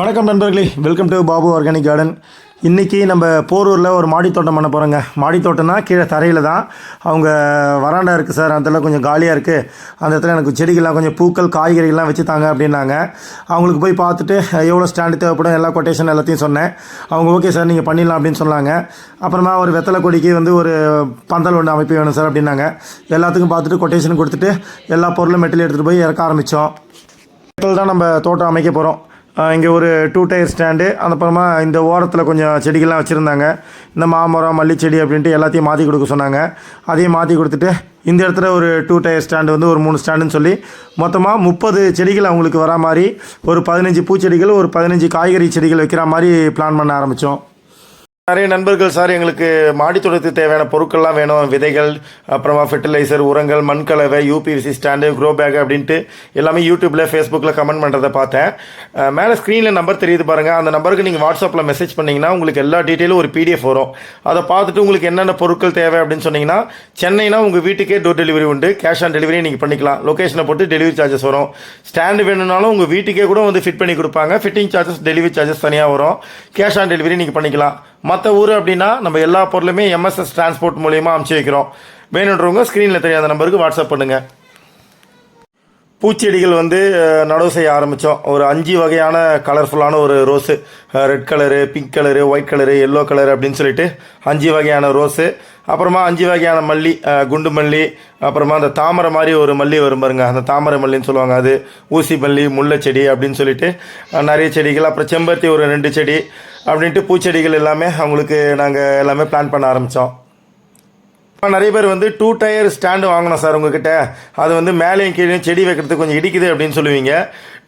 வணக்கம் நண்பர்களே welcome to Babu organic garden இன்றைக்கி நம்ம போரூரில் ஒரு மாடித்தோட்டம் பண்ண போகிறோங்க மாடித்தோட்டம்னா கீழே தரையில் தான். அவங்க வராண்டா இருக்குது சார் அந்த இடத்துல கொஞ்சம் காலியாக இருக்குது அந்த இடத்துல எனக்கு செடிகள்லாம் கொஞ்சம் பூக்கள் காய்கறிகள்லாம் வச்சு தாங்க அப்படின்னாங்க. அவங்களுக்கு போய் பார்த்துட்டு எவ்வளோ ஸ்டாண்டு தேவைப்படும் எல்லா கொட்டேஷன் எல்லாத்தையும் சொன்னேன். அவங்க ஓகே சார் நீங்கள் பண்ணிடலாம் அப்படின்னு சொன்னாங்க. அப்புறமா ஒரு வெத்தலை கொடிக்கு வந்து ஒரு பந்தல் ஒன்று அமைப்பு வேணும் சார் அப்படின்னாங்க. எல்லாத்துக்கும் பார்த்துட்டு கொட்டேஷன் கொடுத்துட்டு எல்லா பொருளும் மெட்டீரியல் எடுத்துகிட்டு போய் இறக்க ஆரம்பித்தோம் இடத்துல தான் நம்ம தோட்டம் அமைக்க போகிறோம் இங்கே ஒரு டூ டயர் ஸ்டாண்டு அந்த அப்புறமா இந்த ஓரத்தில் கொஞ்சம் செடிகள்லாம் வச்சுருந்தாங்க. இந்த மாமரம் மல்லிச்செடி அப்படின்ட்டு எல்லாத்தையும் மாற்றி கொடுக்க சொன்னாங்க. அதையும் மாற்றி கொடுத்துட்டு இந்த இடத்துல ஒரு டூ டயர் ஸ்டாண்டு வந்து ஒரு மூணு ஸ்டாண்டுன்னு சொல்லி மொத்தமாக முப்பது செடிகள் அவங்களுக்கு வரா மாதிரி ஒரு பதினஞ்சு பூச்செடிகள் ஒரு பதினஞ்சு காய்கறி செடிகள் வைக்கிற மாதிரி பிளான் பண்ண ஆரம்பித்தோம் நிறைய நண்பர்கள் சார் எங்களுக்கு மாடித்தோட்டத்துக்கு தேவையான பொருட்கள்லாம் வேணும். விதைகள் அப்புறமா ஃபெர்டிலைசர் உரங்கள் மண்கலவை யூபிவிசி ஸ்டாண்டு க்ரோ பேக் அப்படின்ட்டு எல்லாமே யூடியூப்பில் ஃபேஸ்புக்கில் கமெண்ட் பண்ணுறதை பார்த்தேன். மேலே ஸ்க்ரீனில் நம்பர் தெரியுது பாருங்கள் அந்த நம்பருக்கு நீங்கள் வாட்ஸ்அப்பில் மெசேஜ் பண்ணிங்கன்னா உங்களுக்கு எல்லா டீட்டெயிலும் ஒரு பிடிஎஃப் வரும். அதை பார்த்துட்டு உங்களுக்கு என்னென்ன பொருட்கள் தேவை அப்படின்னு சொன்னீங்கன்னா சென்னைனா உங்கள் வீட்டுக்கே டோர் டெலிவரி உண்டு. கேஷ் ஆன் டெலிவரி நீங்கள் பண்ணிக்கலாம். லொக்கேஷனை போட்டு டெலிவரி சார்ஜஸ் வரும். ஸ்டாண்டு வேணும்னாலும் உங்கள் வீட்டுக்கே கூட வந்து ஃபிட் பண்ணி கொடுப்பாங்க. ஃபிட்டிங் சார்ஜஸ் டெலிவரி சார்ஜஸ் தனியாக வரும். கேஷ் ஆன் டெலிவரி நீங்கள் பண்ணிக்கலாம். மற்ற ஊர் அப்படின்னா நம்ம எல்லா பொருளுமே எம்எஸ்எஸ் டிரான்ஸ்போர்ட் மூலியமாக அமுச்சு வைக்கிறோம். வேணுன்றவங்க ஸ்க்ரீனில் தெரியாத நம்பருக்கு வாட்ஸ்அப் பண்ணுங்கள் பூச்செடிகள் வந்து நடவு செய்ய ஆரம்பித்தோம் ஒரு அஞ்சு வகையான கலர்ஃபுல்லான ஒரு rose red colour pink colour white colour yellow colour அப்படின்னு சொல்லிட்டு அஞ்சு வகையான ரோஸு அப்புறமா அஞ்சு வகையான மல்லி குண்டு மல்லி அப்புறமா அந்த தாமரை மாதிரி ஒரு மல்லி வரும் பாருங்க. அந்த தாமரை மல்லின்னு சொல்லுவாங்க அது. ஊசி மல்லி முல்லை செடி அப்படின்னு சொல்லிட்டு நிறைய செடிகள். அப்புறம் செம்பருத்தி ஒரு ரெண்டு செடி அப்படின்ட்டு பூச்செடிகள் எல்லாமே அவங்களுக்கு நாங்கள் எல்லாமே பிளான் பண்ண ஆரம்பித்தோம் நிறைய பேர் வந்து டூ டயர் ஸ்டாண்டு வாங்கினோம் சார் உங்ககிட்ட. அது வந்து மேலேயும் கீழே செடி வைக்கிறதுக்கு கொஞ்சம் இடிக்குது அப்படின்னு சொல்லுவீங்க.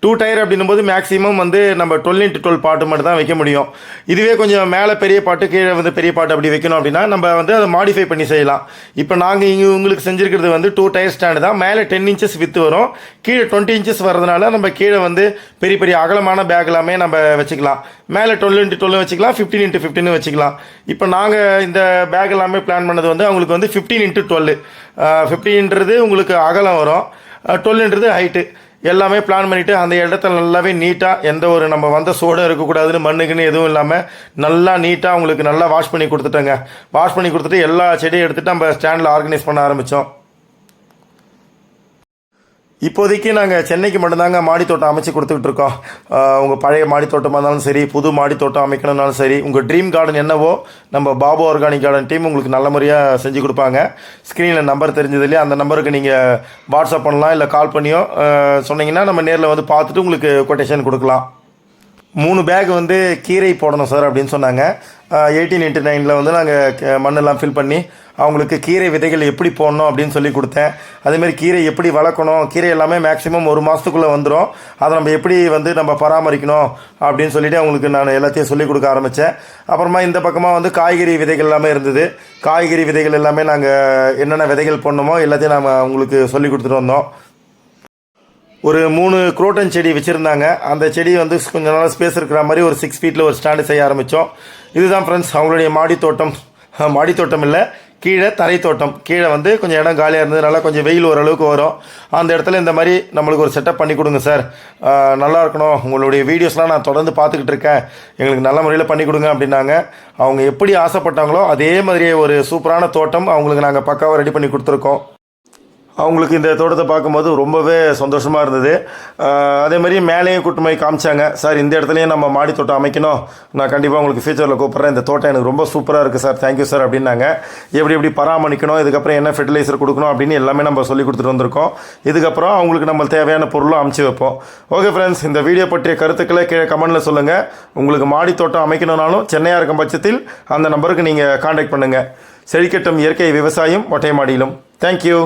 டூ டயர் அப்படின்னும் போது மேக்ஸிமம் வந்து நம்ம டுவெல் இன்ட்டு டுவெல் பாட்டு மட்டும் தான் வைக்க முடியும். இதுவே கொஞ்சம் மேலே பெரிய பாட்டு கீழே வந்து பெரிய பாட்டு அப்படி வைக்கணும் அப்படின்னா நம்ம வந்து அதை மாடிஃபை பண்ணி செய்யலாம். இப்போ நாங்கள் இங்கே உங்களுக்கு செஞ்சுருக்கிறது வந்து டூ டயர் ஸ்டாண்டு தான். மேலே டென் இன்ச்சஸ் வித்து வரும். கீழே டுவெண்ட்டி இன்ச்சஸ் வரதுனால நம்ம கீழே வந்து பெரிய பெரிய அகலமான பேக் எல்லாமே நம்ம வச்சுக்கலாம். மேலே டுவெல் இன்ட்டு டுவெல் வச்சுக்கலாம் ஃபிஃப்டீன் இன்ட்டு ஃபிஃப்டின்னு வச்சுக்கலாம். இப்போ நாங்கள் இந்த பேக் எல்லாமே பிளான் பண்ணது வந்து அவங்களுக்கு வந்து ஃபிஃப்டீன் இன்ட்டு டுவெல் ஃபிஃப்டீன்றது உங்களுக்கு அகலம் வரும். டுவெல்ன்றது ஹைட்டு எல்லாமே பிளான் பண்ணிவிட்டு அந்த இடத்துல நல்லாவே நீட்டாக எந்த ஒரு நம்ம வந்த சோடம் இருக்கக்கூடாதுன்னு மண்ணுக்குன்னு எதுவும் இல்லாமல் நல்லா நீட்டாக உங்களுக்கு நல்லா வாஷ் பண்ணி கொடுத்துட்டேங்க. வாஷ் பண்ணி கொடுத்துட்டு எல்லா செடியும் எடுத்துகிட்டு நம்ம ஸ்டாண்டில் ஆர்கனைஸ் பண்ண ஆரம்பித்தோம் இப்போதைக்கு நாங்கள் சென்னைக்கு மட்டும்தாங்க மாடித்தோட்டம் அமைச்சு கொடுத்துக்கிட்டு இருக்கோம். உங்கள் பழைய மாடித்தோட்டமாக இருந்தாலும் சரி புது மாடி தோட்டம் அமைக்கணும்னாலும் சரி உங்கள் ட்ரீம் கார்டன் என்னவோ நம்ம பாபு ஆர்கானிக் கார்டன் டீம் உங்களுக்கு நல்ல முறையாக செஞ்சு கொடுப்பாங்க. ஸ்க்ரீனில் நம்பர் தெரிஞ்சது இல்லையா? அந்த நம்பருக்கு நீங்கள் வாட்ஸ்அப் பண்ணலாம் இல்லை கால் பண்ணியோ சொன்னீங்கன்னா நம்ம நேரில் வந்து பார்த்துட்டு உங்களுக்கு கொட்டேஷன் கொடுக்கலாம். மூணு பேக் வந்து கீரை போடணும் சார் அப்படின்னு சொன்னாங்க. எயிட்டீன் எயிட்டி நைனில் வந்து நாங்கள் மண்ணெல்லாம் ஃபில் பண்ணி அவங்களுக்கு கீரை விதைகள் எப்படி போடணும் அப்படின்னு சொல்லி கொடுத்தேன். அதேமாதிரி கீரை எப்படி வளர்க்கணும் கீரை எல்லாமே மேக்ஸிமம் ஒரு மாதத்துக்குள்ளே வந்துடும் அதை நம்ம எப்படி வந்து நம்ம பராமரிக்கணும் அப்படின்னு சொல்லிட்டு அவங்களுக்கு நான் எல்லாத்தையும் சொல்லிக் கொடுக்க ஆரம்பித்தேன் அப்புறமா இந்த பக்கமாக வந்து காய்கறி விதைகள் எல்லாமே இருந்தது. காய்கறி விதைகள் எல்லாமே நாங்கள் என்னென்ன விதைகள் போடணுமோ எல்லாத்தையும் நாம் அவங்களுக்கு சொல்லி கொடுத்துட்டு வந்தோம். ஒரு மூணு குரோட்டன் செடி வச்சுருந்தாங்க. அந்த செடி வந்து கொஞ்சம் நாள் ஸ்பேஸ் இருக்கிற மாதிரி ஒரு சிக்ஸ் ஃபீட்டில் ஒரு ஸ்டாண்டு செய்ய ஆரம்பித்தோம் இதுதான் ஃப்ரெண்ட்ஸ் அவங்களுடைய மாடி தோட்டம். மாடி தோட்டம் இல்லை கீழே தரை தோட்டம். கீழே வந்து கொஞ்சம் இடம் காலியாக இருந்தது நல்லா கொஞ்சம் வெயில் ஓரளவுக்கு வரும். அந்த இடத்துல இந்த மாதிரி நம்மளுக்கு ஒரு செட்டப் பண்ணி கொடுங்க சார் நல்லா இருக்கணும். உங்களுடைய வீடியோஸ்லாம் நான் தொடர்ந்து பார்த்துக்கிட்டு இருக்கேன். எங்களுக்கு நல்ல முறையில் பண்ணி கொடுங்க அப்படின்னாங்க. அவங்க எப்படி ஆசைப்பட்டாங்களோ அதே மாதிரியே ஒரு சூப்பரான தோட்டம் அவங்களுக்கு நாங்கள் பக்காவாக ரெடி பண்ணி கொடுத்துருக்கோம். அவங்களுக்கு இந்த தோட்டத்தை பார்க்கும்போது ரொம்பவே சந்தோஷமாக இருந்தது. அதே மாதிரி மேலேயும் கூட்டு போய் காமிச்சாங்க. சார் இந்த இடத்துலையும் நம்ம மாடி தோட்டம் அமைக்கணும். நான் கண்டிப்பாக உங்களுக்கு ஃபியூச்சரில் கூப்பிட்றேன். இந்த தோட்டம் எனக்கு ரொம்ப சூப்பராக இருக்குது சார். தேங்க்யூ சார் அப்படின்னாங்க. எப்படி எப்படி பராமரிக்கணும் இதுக்கப்புறம் என்ன ஃபெர்டிலைசர் கொடுக்கணும் அப்படின்னு எல்லாமே நம்ம சொல்லி கொடுத்துட்டு வந்திருக்கோம். இதுக்கப்புறம் அவங்களுக்கு நம்ம தேவையான பொருளும் அமைச்சு வைப்போம். ஓகே ஃப்ரெண்ட்ஸ் இந்த வீடியோ பற்றிய கருத்துக்களை கீழே கமெண்ட்டில் சொல்லுங்கள் உங்களுக்கு மாடி தோட்டம் அமைக்கணும்னாலும் சென்னையாக இருக்கும் பட்சத்தில் அந்த நம்பருக்கு நீங்கள் காண்டாக்ட் பண்ணுங்கள் செழிக்கட்டும் இயற்கை விவசாயம் ஒட்டை மாடியிலும். தேங்க்யூ